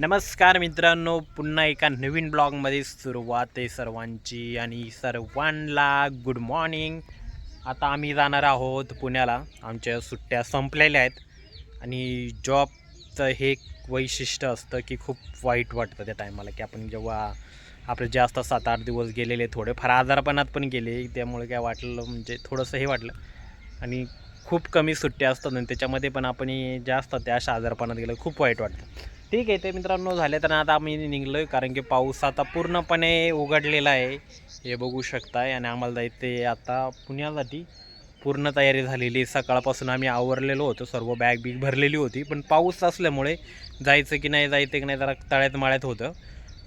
नमस्कार मित्रांनो पुन्हा एका नवीन ब्लॉगमध्ये सुरुवात आहे सर्वांची आणि सर्वांना गुड मॉर्निंग आता आम्ही जाणार आहोत पुण्याला. आमच्या सुट्ट्या संपलेल्या आहेत आणि जॉबचं हे एक वैशिष्ट्य असतं की खूप वाईट वाटतं त्या टायमाला की आपण जेव्हा आपले जास्त सात आठ दिवस गेलेले थोडेफार आजारपणात पण गेले त्यामुळे काय वाटलं म्हणजे थोडंसं हे वाटलं. आणि खूप कमी सुट्ट्या असतात आणि त्याच्यामध्ये पण आपण जास्त त्या अशा आजारपणात गेलं खूप वाईट वाटतं. ठीक आहे ते मित्रांनो झाले तर आता आम्ही निघलो आहे कारण की पाऊस आता पूर्णपणे उघडलेला आहे. हे बघू शकताय आणि आम्हाला जायचं आता पुण्यासाठी पूर्ण तयारी झालेली सकाळपासून आम्ही आवरलेलो होतो सर्व बॅग बिग भरलेली होती पण पाऊस असल्यामुळे जायचं की नाही जायचं की नाही जरा तळ्यात माळ्यात होतं.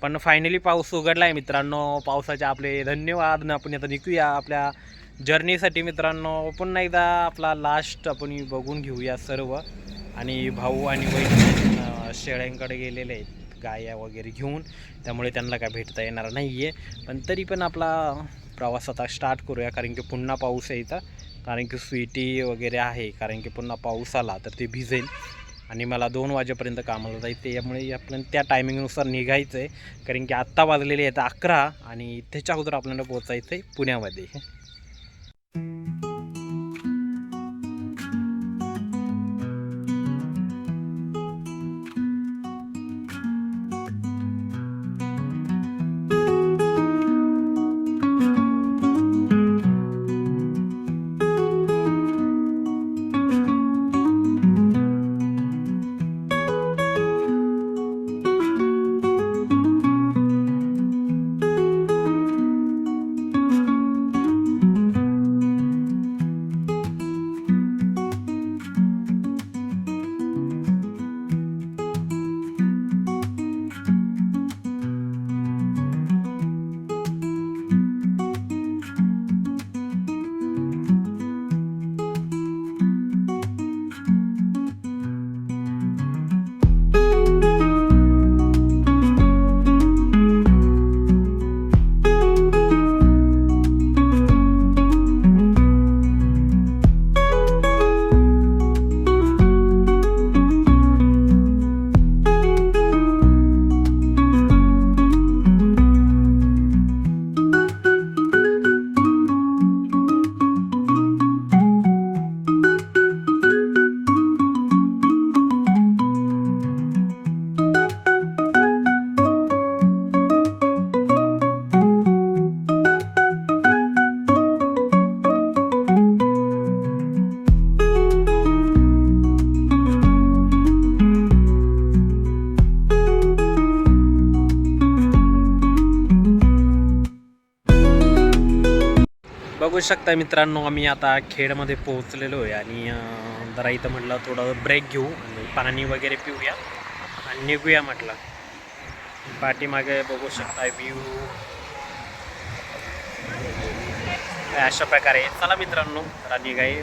पण फायनली पाऊस उघडला आहे मित्रांनो. पावसाचे आपले धन्यवाद. आणि आपण आता निघूया आपल्या जर्नीसाठी मित्रांनो. पुन्हा एकदा आपला लास्ट आपण बघून घेऊया सर्व. आणि भाऊ आणि वैद्य शेळ्यांकडे गेलेले आहेत गाया वगैरे घेऊन. त्यामुळे त्यांना काय भेटता येणार नाही आहे पण तरी पण आपला प्रवास आता स्टार्ट करूया कारण की पुन्हा पाऊस आहे इथं. कारण की स्वीटी वगैरे आहे कारण की पुन्हा पाऊस आला तर ते भिजेल. आणि मला दोन वाजेपर्यंत कामाला जायचं आहे यामुळे आपण त्या टायमिंगनुसार निघायचं आहे कारण की आत्ता वाजलेले आहेत अकरा आणि त्याच्या अगोदर आपल्याला पोचायचं आहे पुण्यामध्ये. बघू शकता मित्रांनो आम्ही आता खेडमध्ये पोहोचलेलो आहे आणि जरा इथं म्हटलं थोडं ब्रेक घेऊ आणि पाणी वगैरे पिऊया आणि निघूया म्हटलं. पाठीमागे बघू शकता व्ह्यू अशा प्रकारे चला मित्रांनो जरा निघाई